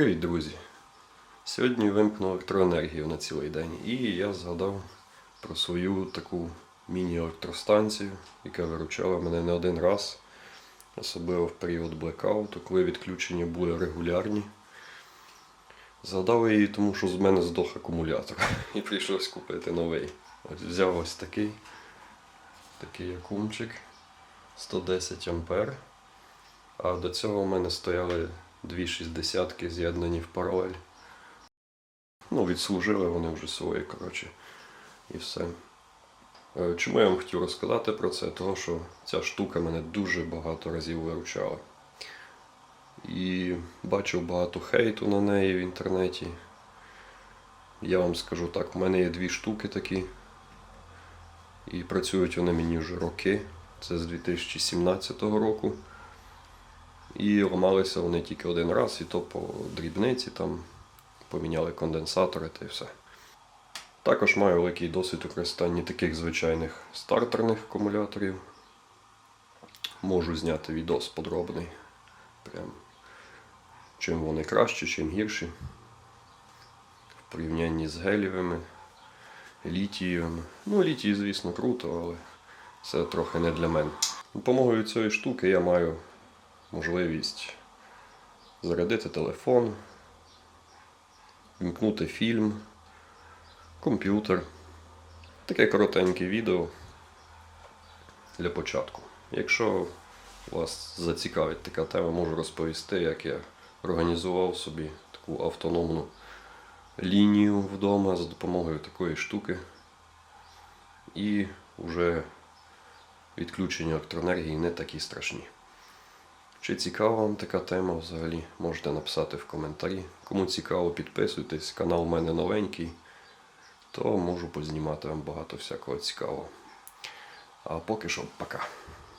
Привіт, друзі! Сьогодні вимкнув електроенергію на цілий день і я згадав про свою таку міні-електростанцію, яка виручала мене не один раз, особливо в період блекауту, коли відключення були регулярні. Згадав її, тому що з мене здох акумулятор і прийшлось купити новий. Ось взяв ось такий, такий акумчик 110 ампер. А до цього в мене стояли дві шістдесятки з'єднані в паралель. Ну, відслужили вони вже свої, коротше, і все. Е, Чому я вам хотів розказати про це? Тому що ця штука мене дуже багато разів виручала. І бачив багато хейту на неї в інтернеті. Я вам скажу так, у мене є дві штуки такі. І працюють вони мені вже роки. Це з 2017 року. І ламалися вони тільки один раз, і то по дрібниці там поміняли конденсатори та й все. Також маю великий досвід у використанні таких звичайних стартерних акумуляторів. Можу зняти відос подробний. Прям чим вони кращі, чим гірші. В порівнянні з гелівими, літієвими. Ну, літій, звісно, круто, але це трохи не для мене. Допомогою цієї штуки я маю можливість зарядити телефон, вімкнути фільм, комп'ютер. Таке коротеньке відео для початку. Якщо вас зацікавить така тема, можу розповісти, як я організував собі таку автономну лінію вдома за допомогою такої штуки. І вже відключення електроенергії не такі страшні. Чи цікава вам така тема взагалі? Можете написати в коментарі. Кому цікаво, підписуйтесь. Канал у мене новенький, то можу познімати вам багато всякого цікавого. А поки що, пока.